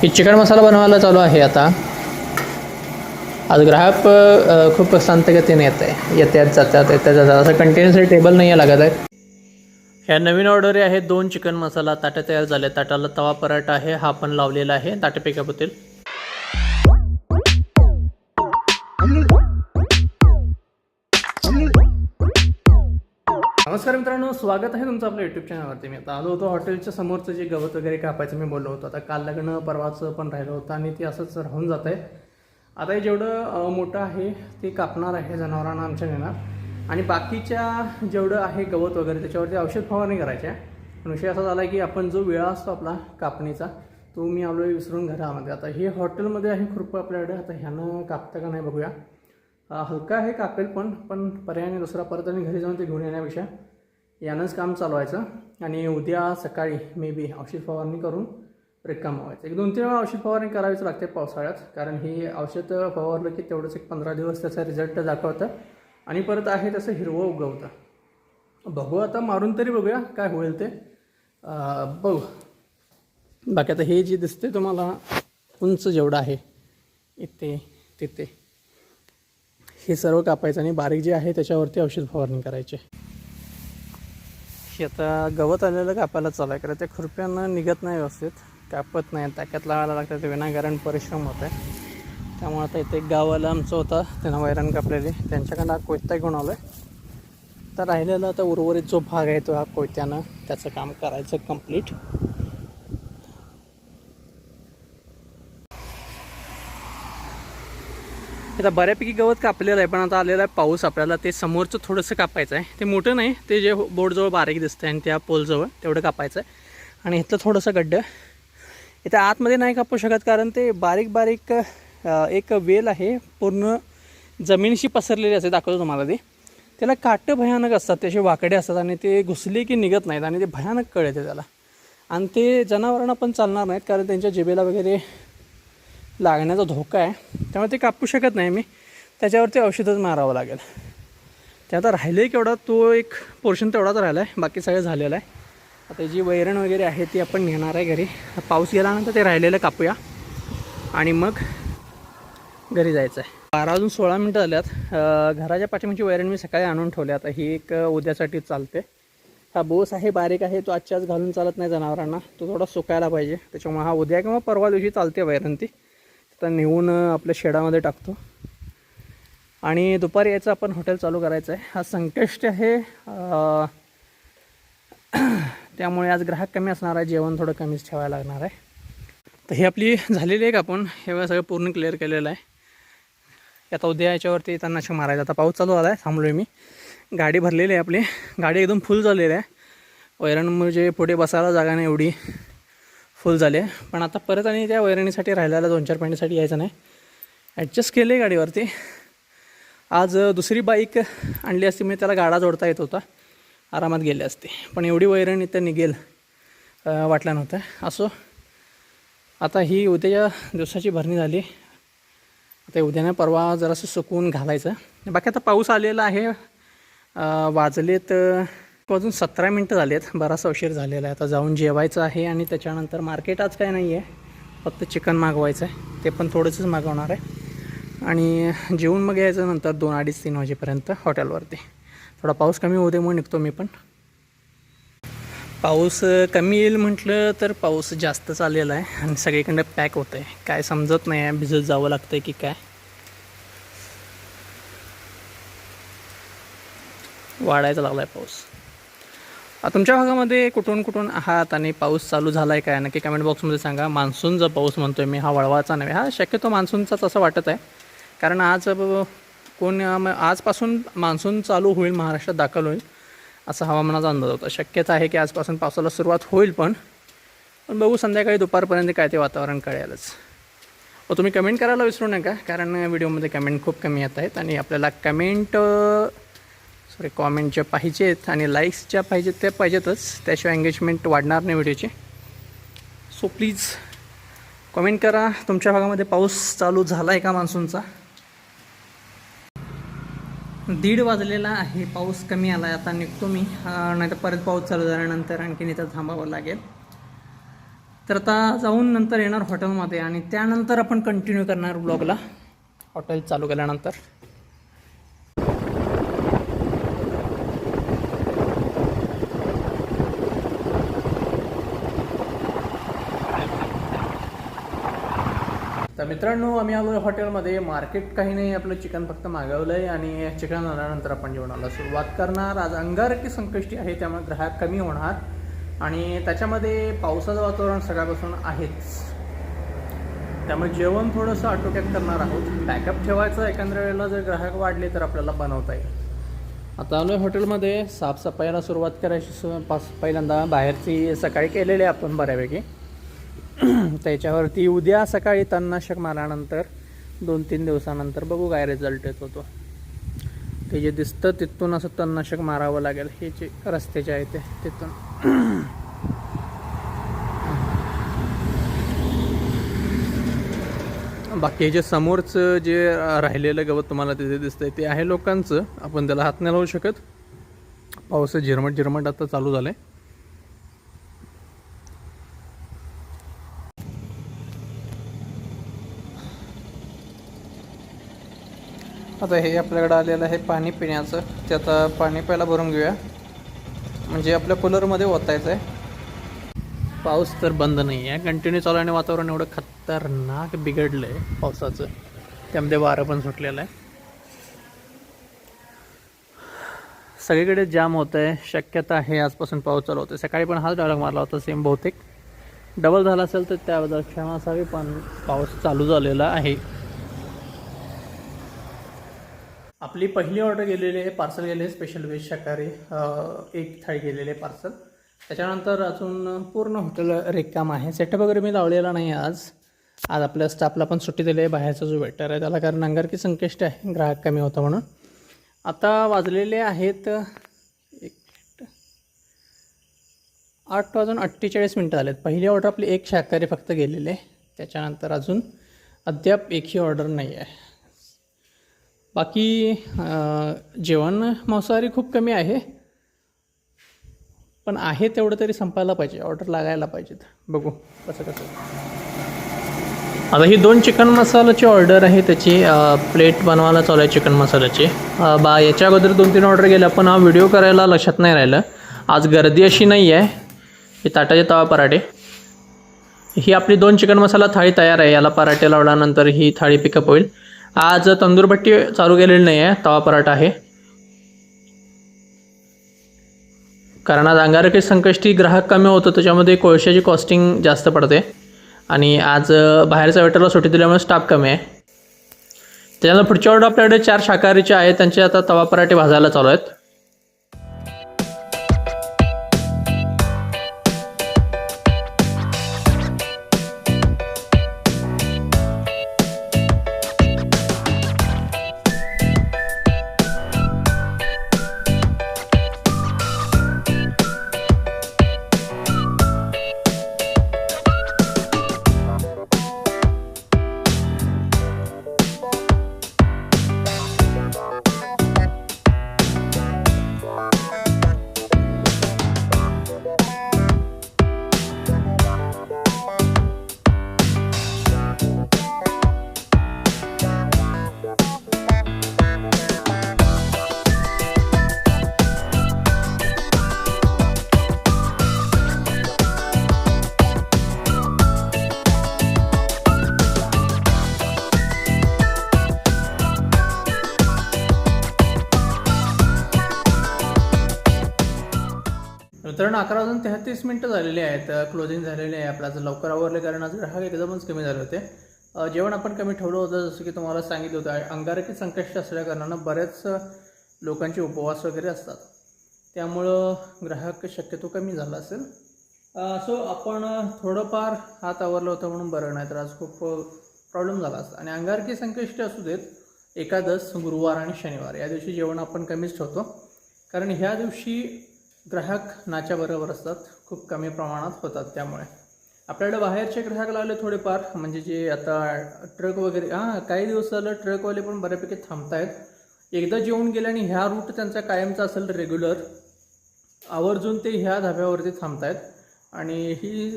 की चिकन मसाला बनवायला चालू आहे आता. आज ग्राहक खूप शांत गतीने येत आहे येत्यात जातात येत्यात जातात असं कंटिन्युअसली टेबल नाही आहे लागत आहे. ह्या नवीन ऑर्डरी आहेत दोन चिकन मसाला ताटे तयार झाले. ताटाला तवा पराठा आहे हा पण लावलेला आहे. ताटे पिकअप होतील नमस्कार मित्रांनो स्वागत आहे तुमचं आपल्या यूट्यूब चॅनलवरती मी आता आलो होतो हॉटेलच्या समोरचं जे गवत वगैरे कापायचं मी बोललो होतो. आता काल लग्न परवाचं पण राहिलं होतं आणि ते असंच राहून जात आहे आता हे जेवढं मोठं आहे ते कापणार आहे जनावरांना आमच्या नेणार आणि बाकीच्या जेवढं आहे गवत वगैरे त्याच्यावरती औषध फवारणी करायची आहे. पण विषय असा झाला की आपण जो वेळा असतो आपला कापणीचा तो मी आलो विसरून घरामध्ये. आता हे हॉटेलमध्ये आहे खुरपं आपल्याकडे. आता ह्यानं कापतं का नाही बघूया. हलका आहे कापेल पण पण पर्यायाने दुसरा परत आणि घरी जाऊन ते घेऊन येण्यापेक्षा यानंच काम चालवायचं. आणि उद्या सकाळी मे बी औषध फवारणी करून रिकामं व्हायचं. एक दोन तीन वेळा औषध फवारणी करावीच लागते पावसाळ्यात कारण हे औषध फवारलं की तेवढंच एक पंधरा दिवस त्याचा रिझल्ट दाखवतं. आणि परत आहे तसं हिरवं उगवतं. बघू आता मारून तरी बघूया काय होईल ते. बघू. बाकी आता हे जे दिसते तुम्हाला उंच जेवढं आहे इथे तिथे. हे सर्व कापायचं आणि बारीक जे आहे त्याच्यावरती औषध फवारणी करायची. हे आता गवत आलेलं कापायला चालू आहे कारण ते खुरप्यानं निघत नाही व्यवस्थित. कापत नाही ताकद लावायला लागतं ते विनाकारण परिश्रम होत आहे. त्यामुळे आता इथे एक गावाला आमचं होता त्यांना वैरण कापलेली. त्यांच्याकडनं हा कोयता घेऊन आलो आहे तर राहिलेला आता उर्वरित जो भाग आहे तो हा कोयत्यानं त्याचं काम करायचं कंप्लीट आता बऱ्यापैकी गवत कापलेलं आहे पण आता आलेला आहे पाऊस आपल्याला. ते समोरचं थोडंसं कापायचं आहे. ते मोठं नाही ते जे हो- बोर्डजवळ बारीक दिसतं आणि त्या पोलजवळ तेवढं कापायचं आहे. आणि इथलं थोडंसं गड्डं. इथं आतमध्ये नाही कापू शकत कारण ते बारीक बारीक एक वेल आहे. पूर्ण जमिनीशी पसरलेली असते दाखवतो तुम्हाला ती. त्याला काटं भयानक असतात त्याचे वाकडे असतात आणि ते घुसले की निघत नाहीत आणि ते भयानक कळते त्याला. आणि ते जनावरांना पण चालणार नाहीत कारण त्यांच्या जिबेला वगैरे लागण्याचा धोका आहे. त्यामुळे ते कापू शकत नाही मी. त्याच्यावरती औषधच मारावं लागेल. ते आता राहिले आहे केवढा तो एक पोर्शन तेवढाच राहिला आहे बाकी सगळं झालेलं आहे. आता जी वैरण वगैरे आहे ती आपण नेणार आहे घरी. पाऊस गेल्यानंतर ते राहिलेलं कापूया. आणि मग घरी जायचं आहे. बारा अजून सोळा मिनटं झाल्यात. घराच्या पाठीमागची वैरण मी सकाळी आणून ठेवली. आता ही एक उद्यासाठी चालते. हा बोस आहे बारीक आहे. तो आजच्याच घालून चालत नाही जनावरांना. तो थोडा सुकायला पाहिजे. त्याच्यामुळे हा उद्या किंवा परवा दिवशी चालते वैरण ती. आता नेऊन आपल्या शेडामध्ये टाकतो. आणि दुपारी यायचं आपण हॉटेल चालू करायचं आहे. हा संकष्ट आहे त्यामुळे आज ग्राहक कमी असणार आहे जेवण थोडं कमीच ठेवायला लागणार आहे. तर ही आपली झालेली आहे का आपण हे बघा सगळं पूर्ण क्लिअर केलेलं आहे. आता उद्या याच्यावरती तणनाशक मारायचं. आता पाऊस चालू आला आहे थांबलो आहे मी. गाडी भरलेली आहे आपली. गाडी एकदम फुल झालेली आहे. वैरण म्हणजे पुढे बसायला जागा नाही एवढी. फुल झाले. पण आता परत आणि त्या वैरणीसाठी राहिल्याला दोन चार पाण्यासाठी यायचं नाही. ॲडजस्ट केले आहे गाडीवरती. आज दुसरी बाईक आणली असती म्हणजे त्याला गाडा जोडता येत होता. आरामात गेले असते. पण एवढी वैरण इथं निघेल वाटला वाटलं नव्हतं. असो आता ही उद्याच्या दिवसाची भरणी झाली. आता उद्याने परवा जरासं सुकवून घालायचं. बाकी आता पाऊस आलेला आहे. वाजलेत अजून सतरा मिनटं झालेत. बराचसा उशीर झालेला आहे. आता जाऊन जेवायचं आहे आणि त्याच्यानंतर मार्केट आज काय नाही आहे फक्त चिकन मागवायचं आहे ते पण थोडंसंच मागवणार आहे. आणि जेवून मग यायचं नंतर दोन अडीच तीन वाजेपर्यंत हॉटेलवरती. थोडा पाऊस कमी होऊ दे म्हणून निघतो मी पण. पाऊस कमी येईल म्हटलं तर पाऊस जास्त चाललेला आहे आणि सगळीकडे पॅक होतं आहे काय समजत नाही आहे. भिजत जावं लागतं आहे की काय. वाढायचा लागला आहे पाऊस. तुमच्या भागामध्ये कुठून कुठून आहात आणि पाऊस चालू झाला आहे काय? नक्की कमेंट बॉक्समध्ये सांगा. मान्सूनचा पाऊस म्हणतो आहे मी हा वळवाचा नव्हे हा शक्यतो मान्सूनचाच असं वाटत आहे. कारण आज ब- कोण आजपासून मान्सून चालू होईल महाराष्ट्रात दाखल होईल असा हवामानाचा अंदाज होता. शक्यता आहे की आजपासून पावसाला सुरुवात होईल पण पण बघू संध्याकाळी दुपारपर्यंत काय ते वातावरण कळेलच. व तुम्ही कमेंट करायला विसरू नका कारण व्हिडिओमध्ये कमेंट खूप कमी येत आहेत आणि आपल्याला कमेंट सॉरी कॉमेंट ज्या पाहिजेत आणि लाईक्स ज्या पाहिजेत त्या पाहिजेतच. त्याशिवाय एंगेजमेंट वाढणार नाही व्हिडिओची. सो प्लीज कॉमेंट करा. तुमच्या भागामध्ये पाऊस चालू झाला आहे का मान्सूनचा? दीड वाजलेला आहे. पाऊस कमी आला आहे आता निघतो मी. नाही तर परत पाऊस चालू झाल्यानंतर आणखीन इथं थांबावं लागेल. तर आता जाऊन नंतर येणार हॉटेलमध्ये आणि त्यानंतर आपण कंटिन्यू करणार ब्लॉगला हॉटेल चालू केल्यानंतर. मित्रांनो आम्ही आलो हॉटेलमध्ये. मार्केट काही नाही आपलं चिकन फक्त मागवलं आहे आणि चिकन आल्यानंतर आपण जेवणाला सुरुवात करणार. आज अंगारकी संकष्टी आहे त्यामुळे ग्राहक कमी होणार. आणि त्याच्यामध्ये पावसाचं वातावरण सकाळपासून आहेच. त्यामुळे जेवण थोडंसं आटोक्यात करणार आहोत. बॅकअप ठेवायचं एखाद्या वेळेला जर ग्राहक वाढले तर आपल्याला बनवता येईल. आता आलो हॉटेलमध्ये. साफसफाईला सुरुवात करायची पास पहिल्यांदा बाहेरची सकाळी केलेली आहे आपण बऱ्यापैकी. त्याच्यावरती उद्या सकाळी तणनाशक मारल्यानंतर दोन तीन दिवसानंतर बघू काय रिझल्ट येतो तो. ते जे दिसतं तिथून असं तणनाशक मारावं लागेल हे जे रस्त्याचे आहे ते तिथून. बाकी जे समोरचं जे राहिलेलं गवत तुम्हाला तिथे दिसतंय ते आहे लोकांचं. आपण त्याला हात नाही लावू शकत. पाऊस झिरमट झिरमट आता चालू झालं आहे आता हे आपल्याकडं आलेलं आहे पाणी पिण्याचं. ते आता पाणी प्यायला भरून घेऊया. म्हणजे आपल्या कूलरमध्ये ओतायचं आहे. पाऊस तर बंद नाही आहे कंटिन्यू चालू आणि वातावरण एवढं खतरनाक बिघडलं आहे पावसाचं. त्यामध्ये वारं पण सुटलेलं आहे. सगळीकडे जाम होत आहे शक्यता आहे आजपासून पाऊस चालू होतो सकाळी पण हाच डायलॉग मारला होता सेम बहुतेक. डबल झाला असेल तर त्याबद्दल क्षमा असावी पण पाऊस चालू झालेला आहे. आपली पहिली ऑर्डर गेलेली आहे पार्सल गेले स्पेशल व्हेज शाकाहारी एक थाळी गेलेले आहे पार्सल त्याच्यानंतर अजून पूर्ण हॉटेल रिकाम आहे. सेटअप वगैरे मी लावलेला नाही आज. आज आपल्या स्टाफला पण सुट्टी दिली आहे बाहेरचा जो वेटर आहे त्याला कारण अंगारकी संकष्ट आहे ग्राहक कमी होता म्हणून. आता वाजलेले आहेत एक मिनिट. आठ वाजून अठ्ठेचाळीस मिनटं झालेत. पहिली ऑर्डर आपली एक शाकाहारी फक्त गेलेली आहे. त्याच्यानंतर अजून अद्याप एकही ऑर्डर नाही आहे. बाकी जेवण मांसाहारी खूप कमी आहे. पण आहे तेवढं तरी संपायला पाहिजे ऑर्डर लागायला पाहिजेत. बघू कसं कसं आता ही दोन चिकन मसाल्याची ऑर्डर आहे त्याची. प्लेट बनवायला चालू आहे चिकन मसाल्याची. बा याच्या अगोदर दोन तीन ऑर्डर गेल्या पण हा व्हिडिओ करायला लक्षात नाही राहिलं. आज गर्दी अशी नाही आहे. हे ताटाचे तवा पराठे. ही आपली दोन चिकन मसाला थाळी तयार आहे. याला पराठे लावल्यानंतर ही थाळी पिकअप होईल. आज तंदूरभट्टी चालू केलेली नाही आहे तवा पराठा आहे. कारण आज अंगारकी संकष्टी ग्राहक कमी होतं त्याच्यामध्ये कोळशाची कॉस्टिंग जास्त पडते. आणि आज बाहेरच्या वेटरला सुट्टी दिल्यामुळे स्टाफ कमी आहे. त्याच्यानंतर पुढच्या ऑर्डर आपल्याकडे चार शाकाहारीचे आहेत त्यांचे आता तवा पराठे भाजायला चालू आहेत. मित्रांनो अकरा वाजून तेहतीस मिनटं झालेली आहेत. क्लोजिंग झालेली आहे. आपला लवकर आवरले कारण आज ग्राहक एकदमच कमी झाले होते. जेवण आपण कमी ठेवलं होतं जसं की तुम्हाला सांगितलं होतं अंगारकी संकष्ट असल्या कारणानं बऱ्याच लोकांचे उपवास वगैरे असतात. त्यामुळं ग्राहक शक्यतो कमी झाला असेल. सो आपण थोडंफार हात आवरलं होतं म्हणून बरं नाही तर आज खूप प्रॉब्लेम झाला असता. आणि अंगारकी संकष्ट असू देत एकादश गुरुवार आणि शनिवार या दिवशी जेवण आपण कमीच ठेवतो. कारण ह्या दिवशी ग्राहक नाच्याबरोबर असतात खूप कमी प्रमाणात होतात त्यामुळे. आपल्याकडे बाहेरचे ग्राहक लागले थोडेफार म्हणजे जे आता ट्रक वगैरे हां काही दिवस झालं ट्रकवाले पण बऱ्यापैकी थांबत आहेत एकदा जेवून गेले आणि ह्या रूट त्यांचा कायमचा असेल रेग्युलर आवर्जून ते ह्या धाब्यावरती थांबत आहेत आणि ही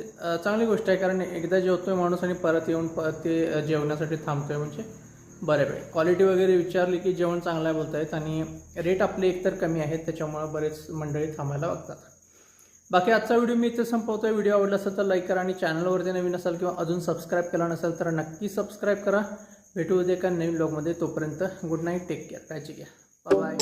चांगली गोष्ट आहे कारण एकदा जेवतो आहे माणूस आणि परत येऊन परत ते जेवण्यासाठी थांबतो आहे म्हणजे बरं बरं. क्वालिटी वगैरे विचारली की जेवण चांगलं आहे बोलतायत आणि रेट आपले एकतर कमी आहेत त्याच्यामुळं बरेच मंडळी थांबायला बघतात. बाकी आजचा व्हिडिओ मी इथे संपवतोय. व्हिडिओ आवडला असेल तर लाईक करा आणि चॅनलवरती नवीन असाल किंवा अजून सबस्क्राईब केला नसेल तर नक्की सबस्क्राईब करा. भेटू उद्या एका नवीन ब्लॉगमध्ये तोपर्यंत गुड नाईट टेक केअर काळजी घ्या. बाय